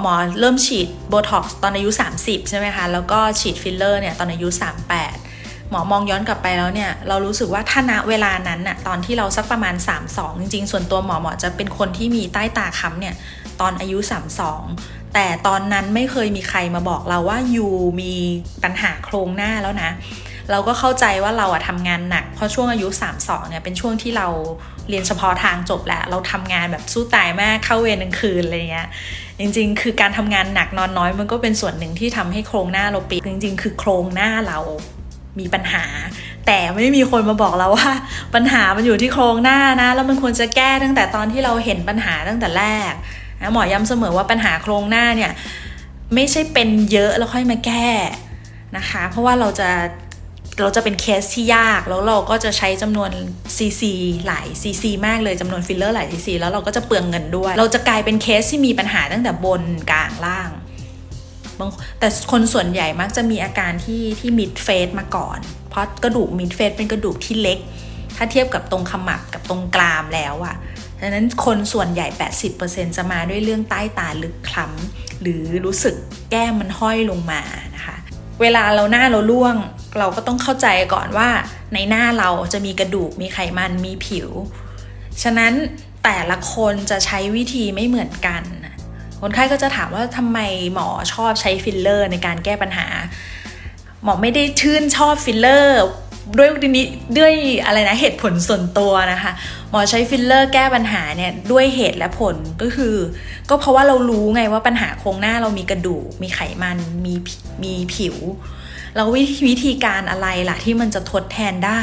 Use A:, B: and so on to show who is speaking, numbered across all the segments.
A: หมอเริ่มฉีดโบท็อกซ์ตอนอายุ 30 ใช่ไหมคะ แล้วก็ฉีดฟิลเลอร์เนี่ยตอนอายุ 38 หมอมองย้อนกลับไปแล้วเนี่ย เรารู้สึกว่าถ้าณเวลานั้นน่ะตอนที่เราสักประมาณ 32 จริงๆ ส่วนตัวหมอหมอจะเป็นคนที่มีใต้ตาค้ำเนี่ยตอนอายุ 32 แต่ตอนนั้นไม่เคยมีใครมาบอกเราว่ายูมีปัญหาโครงหน้าแล้วนะเราก็เข้าใจว่าเราอะทำงานหนัก เพราะช่วงอายุ 32เนี่ยเป็นช่วงที่เราเรียนเฉพาะทางจบแหละเราทำงานแบบสู้ตายมากเข้าเวรกลางคืนอะไรเงี้ย จริงๆ คือการทำงานหนักนอนน้อยมันก็เป็นส่วนหนึ่งที่ทำให้โครงหน้าเราปิดจริง ๆ คือโครงหน้าเรามีปัญหา แต่ไม่มีคนมาบอกเราว่า ปัญหามันอยู่ที่โครงหน้านะ แล้วมันควรจะแก้ตั้งแต่ตอนที่เราเห็นปัญหาตั้งแต่แรกนะหมอย้ำเสมอว่าปัญหาโครงหน้าเนี่ยไม่ใช่เป็นเยอะแล้วค่อยมาแก้นะคะ เพราะว่าเราจะ เราจะเป็นเคสที่ยาก แล้วเราก็จะใช้จำนวน CC หลาย CC มากเลยจำนวนฟิลเลอร์หลาย CC แล้วเราก็จะเปลืองเงินด้วย เราจะกลายเป็นเคสที่มีปัญหาตั้งแต่บนกลางล่างบางแต่คนส่วนใหญ่มักจะมีอาการที่ที่มิดเฟสมาก่อน เพราะกระดูกมิดเฟสเป็นกระดูกที่เล็ก ถ้าเทียบกับตรงขมับกับตรงกรามแล้วอะดังนั้นคนส่วนใหญ่ 80%จะมาด้วยเรื่องใต้ตาลึกคล้ำหรือรู้สึกแก้มมันห้อยลงมานะคะ เวลาเราหน้าเราล่วง เราก็ต้องเข้าใจก่อนว่าในหน้าเราจะมีกระดูกมีไขมันมีผิว ฉะนั้นแต่ละคนจะใช้วิธีไม่เหมือนกัน คนไข้ก็จะถามว่าทำไมหมอชอบใช้ฟิลเลอร์ในการแก้ปัญหา หมอไม่ได้ชื่นชอบฟิลเลอร์ ด้วยนี้ด้วยอะไรนะเหตุผลส่วนตัวนะคะ หมอใช้ฟิลเลอร์แก้ปัญหาเนี่ยด้วยเหตุและผลก็คือ ก็เพราะว่าเรารู้ไงว่าปัญหาโครงหน้าเรามีกระดูก มีไขมันมีมีผิวแล้ววิวิธีการอะไรล่ะที่มันจะทดแทนได้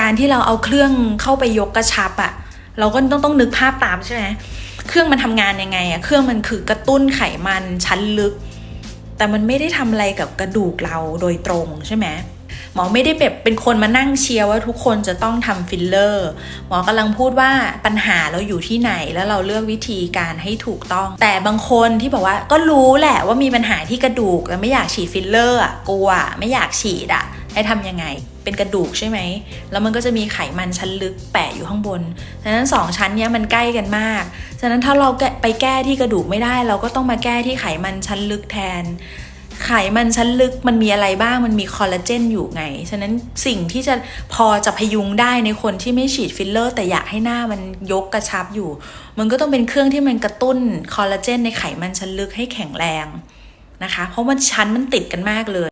A: การที่เราเอาเครื่องเข้าไปยกกระชับอะเราก็ต้องต้องนึกภาพตามใช่ไหมเครื่องมันทำงานยังไงอะเครื่องมันคือกระตุ้นไขมันชั้นลึก แต่มันไม่ได้ทำอะไรกับกระดูกเราโดยตรงใช่ไหม หมอไม่ได้แบบเป็นคนมานั่งเชียร์ว่าทุกคนจะต้องทำฟิลเลอร์ หมอกำลังพูดว่าปัญหาเราอยู่ที่ไหนแล้วเราเลือกวิธีการให้ถูกต้อง แต่บางคนที่บอกว่าก็รู้แหละว่ามีปัญหาที่กระดูกแล้วไม่อยากฉีดฟิลเลอร์อะกลัวไม่อยากฉีดอะให้ทำยังไง เป็นกระดูกใช่ไหม แล้วมันก็จะมีไขมันชั้นลึกแปะอยู่ข้างบน ฉะนั้นสองชั้นเนี้ยมันใกล้กันมาก ฉะนั้นถ้าเราแกะไปแก้ที่กระดูกไม่ได้ เราก็ต้องมาแก้ที่ไขมันชั้นลึกแทน ขมันชั้นลึกมันมีอะไรบ้างมันมีคอลลาเจนอยู่ไง ฉะนั้นสิ่งที่จะพอจะพยุงได้ในคนที่ไม่ฉีดฟิลเลอร์ แต่อยากให้หน้ามันยกกระชับอยู่ มันก็ต้องเป็นเครื่องที่มันกระตุ้นคอลลาเจนในไขมันชั้นลึกให้แข็งแรงนะคะ เพราะมันชั้นมันติดกันมากเลย